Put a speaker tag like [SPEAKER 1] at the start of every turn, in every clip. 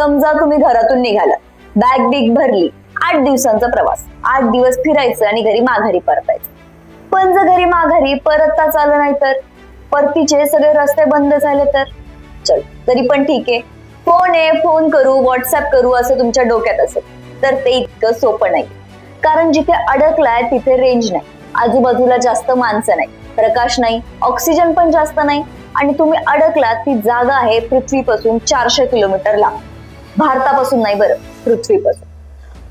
[SPEAKER 1] समजा तुम्ही घरातून निघाला. बॅग बिग भरली. आठ दिवसांचा प्रवास. आठ दिवस फिरायचं आणि घरी माघारी परतायचं. पण जर घरी माघारी परतताच आलं नाही तर? परतीचे सगळे रस्ते बंद झाले तर? चल तरी पण ठीक आहे. फोन आहे फोन करू व्हॉट्सअप करू असं तुमच्या डोक्यात असेल. तर ते इतकं सोपं नाही. कारण जिथे अडकलाय तिथे रेंज नाही. आजूबाजूला जास्त माणसं नाही. प्रकाश नाही ऑक्सिजन पण जास्त नाही. आणि तुम्ही अडकलात ती जागा आहे पृथ्वीपासून चारशे किलोमीटर लांब. भारतापासून नाही बरं पृथ्वीपासून.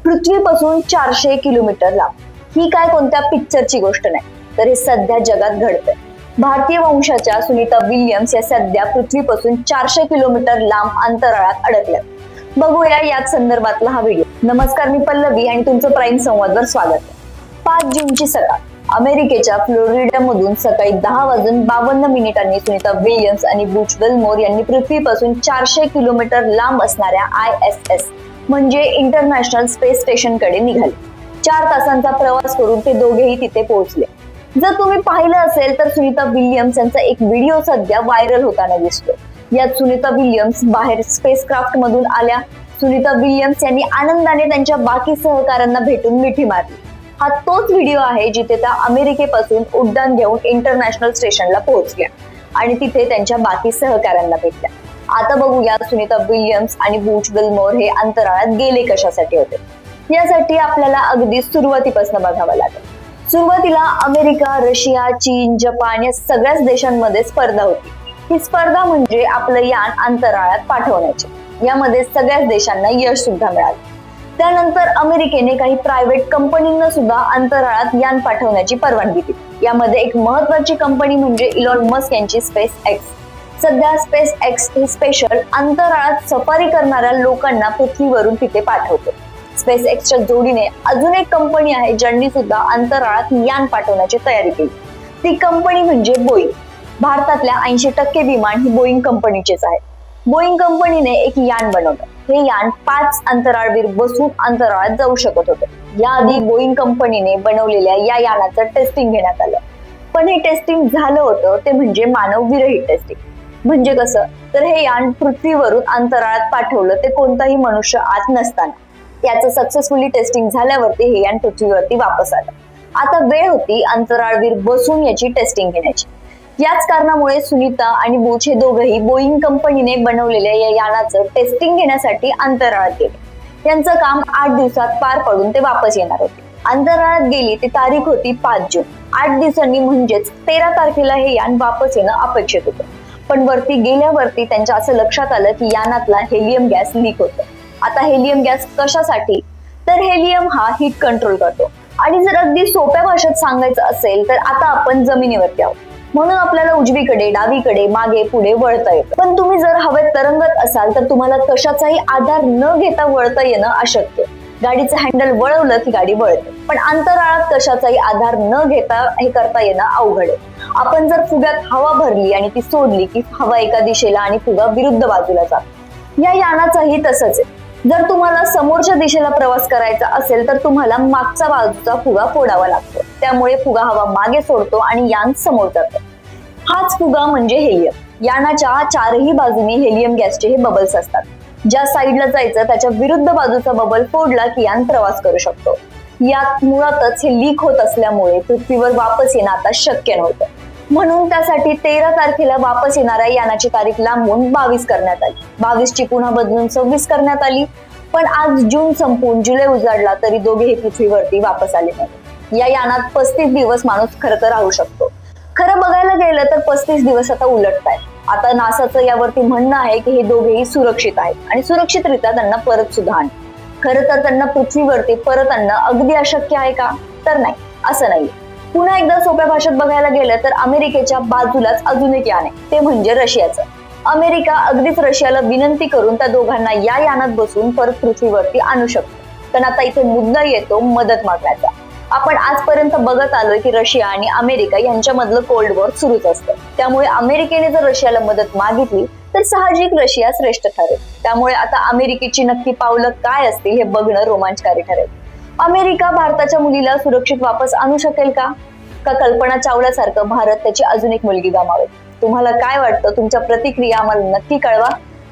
[SPEAKER 1] पृथ्वीपासून चारशे किलोमीटर लांब. ही काय कोणत्या पिक्चरची गोष्ट नाही तर हे सध्या जगात घडतंय. भारतीय वंशाच्या सुनीता विल्यम्स या सध्या पृथ्वीपासून चारशे किलोमीटर लांब अंतराळात अडकल्या बघूया याच संदर्भातला हा व्हिडिओ नमस्कार मी पल्लवी आणि तुमचं प्राईम संवादवर स्वागत आहे. पाच जूनची सकाळ. अमेरिकेच्या फ्लोरिडा मधून सकाळी दहा वाजून बावन्न मिनिटांनी सुनीता विलियम्स आणि बुच वेलमोर यांनी पृथ्वीपासून चारशे किलोमीटर लांब असणाऱ्या आय एस एस म्हणजे इंटरनॅशनल स्पेस स्टेशनकडे निघाले. चार तासांचा प्रवास करून ते दोघेही तिथे पोहोचले. जर तुम्ही पाहिलं असेल तर सुनीता विलियम्स यांचा एक व्हिडिओ सध्या व्हायरल होताना दिसतो यात सुनीता विलियम्स बाहेर स्पेसक्राफ्ट मधून आल्या. सुनीता विलियम्स यांनी आनंदाने त्यांच्या बाकी सहकाऱ्यांना भेटून मिठी मारली. हा तोच व्हिडिओ आहे जिथे त्या अमेरिकेपासून उड्डाण घेऊन इंटरनॅशनल स्टेशनला पोहोचल्या आणि तिथे त्यांच्या बाकी सहकाऱ्यांना भेटल्या. आता बघूया सुनीता विल्यम्स आणि बुच विलमोर हे अंतराळात गेले कशासाठी होते? यासाठी आपल्याला अगदी सुरुवातीपासून बघावं लागेल. सुरुवातीला अमेरिका रशिया चीन जपान या सगळ्याच देशांमध्ये स्पर्धा होती. ही स्पर्धा म्हणजे आपलं यान अंतराळात पाठवण्याची. यामध्ये सगळ्याच देशांना यश सुद्धा मिळालं. त्यानंतर अमेरिकेने काही प्रायव्हेट कंपनींना सुद्धा अंतराळात यान पाठवण्याची परवानगी दिली. यामध्ये एक महत्वाची कंपनी म्हणजे इलॉन मस्क यांची स्पेस एक्स सध्या स्पेस एक्स ही स्पेशल अंतराळात सफारी करणाऱ्या लोकांना पृथ्वीवरून तिथे पाठवते. स्पेस एक्सच्या जोडीने अजून एक कंपनी आहे ज्यांनी सुद्धा अंतराळात यान पाठवण्याची तयारी केली. ती कंपनी म्हणजे बोईंग भारतातल्या ऐंशी टक्के विमान ही बोईंग कंपनीचेच आहेत बोईंग कंपनीने एक यान बनवलं. हे यान पाच अंतराळवीर बसून अंतराळात जाऊ शकत होते. याआधी बोईंग कंपनीने बनवलेल्या या यानाचं टेस्टिंग घेण्यात आलं. पण हे टेस्टिंग झालं होतं ते म्हणजे मानवविरहित टेस्टिंग म्हणजे कसं? तर हे यान पृथ्वीवरून अंतराळात पाठवलं ते कोणताही मनुष्य आत नसताना. याचं सक्सेसफुली टेस्टिंग झाल्यावरती हे यान पृथ्वीवरती वापस आलं. आता वेळ होती अंतराळवीर बसून याची टेस्टिंग घेण्याची. याच कारणामुळे सुनीता आणि बुच हे दोघंही बोईंग कंपनीने बनवलेल्या या यानाचं टेस्टिंग घेण्यासाठी अंतराळात गेले. यांचं काम आठ दिवसात पार पडून ते वापस येणार होते. अंतराळात गेली ती तारीख होती पाच जून. आठ दिवसांनी म्हणजेच तेरा तारखेला हे यान वापस येणं अपेक्षित होतं. पण वरती गेल्यावरती त्यांच्या असं लक्षात आलं की यानातला हेलियम गॅस लीक होतो. आता हेलियम गॅस कशासाठी? तर हेलियम हा हीट कंट्रोल करतो. आणि जर अगदी सोप्या भाषेत सांगायचं असेल तर आता आपण जमिनीवरती आहोत. म्हणून आपल्याला उजवीकडे डावीकडे मागे पुढे वळता येतं. पण तुम्ही जर हवेत तरंगत असाल तर तुम्हाला कशाचाही आधार न घेता वळता येणं अशक्य. गाडीचं हँडल वळवलं की गाडी वळते. पण अंतराळात कशाचाही आधार न घेता हे करता येणं अवघड आहे. आपण जर फुग्यात हवा भरली आणि ती सोडली की हवा एका दिशेला आणि फुगा विरुद्ध बाजूला जातो या यानाचाही तसंच आहे. जर तुम्हाला समोरच्या दिशेला प्रवास करायचा असेल तर तुम्हाला मागचा बाजूचा फुगा फोडावा लागतो. त्यामुळे फुगा हवा मागे सोडतो आणि यान समोर जातं. हाच फुगा म्हणजे हेलियम यानाच्या चारही बाजूने हेलियम गॅसचे हे बबल्स असतात. ज्या साईडला जायचं त्याच्या विरुद्ध बाजूचा बबल फोडला की यान प्रवास करू शकतो. यात मुळातच हे लीक होत असल्यामुळे पृथ्वीवर वापस येणं आता शक्य नव्हतं. म्हणून त्यासाठी तेरा तारखेला वापस येणाऱ्या यानाची तारीख लांबून बावीस करण्यात आली. बावीस ची पुन्हा बदलून सव्वीस करण्यात आली. पण आज जून संपून जुलै उजाडला तरी दोघेही पृथ्वीवरती वापस आले नाही या यानात पस्तीस दिवस माणूस खरं तर राहू शकतो. खरं बघायला गेलं तर पस्तीस दिवस आता उलटत आहेत. आता नासाचं यावरती म्हणणं आहे की हे दोघेही सुरक्षित आहेत आणि सुरक्षितरित्या त्यांना परत सुद्धा आण खरं तर त्यांना पृथ्वीवरती परत आणणं अगदी अशक्य आहे का? तर नाही असं नाही पुन्हा एकदा सोप्या भाषेत बघायला गेलं तर अमेरिकेच्या बाजूलाच अजून एक यान आहे ते म्हणजे रशियाचं. अमेरिका अगदीच रशियाला विनंती करून त्या दोघांना या यानात बसून परत पृथ्वीवरती आणू शकतो. पण आता इथे मुद्दा येतो मदत मागण्याचा. आपण आजपर्यंत बघत आलोय की रशिया आणि अमेरिका यांच्यामधलं कोल्ड वॉर सुरूच असतं. त्यामुळे अमेरिकेने जर रशियाला मदत मागितली तर साहजिक रशिया श्रेष्ठ ठरेल. त्यामुळे आता अमेरिकेची नक्की पावलं काय असतील हे बघणं रोमांचकारी ठरेल. अमेरिका भारताच्या मुलीला सुरक्षित वापस आणू शकेल का? का कल्पना चावल्यासारखं भारत त्याची अजून एक मुलगी गमावेल? तुम्हाला काय वाटतं? तुमच्या प्रतिक्रिया आम्हाला नक्की कळवा.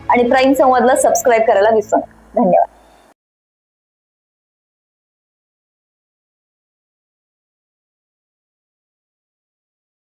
[SPEAKER 1] आणि प्राईम संवादला सबस्क्राईब करायला विसरू नका. धन्यवाद.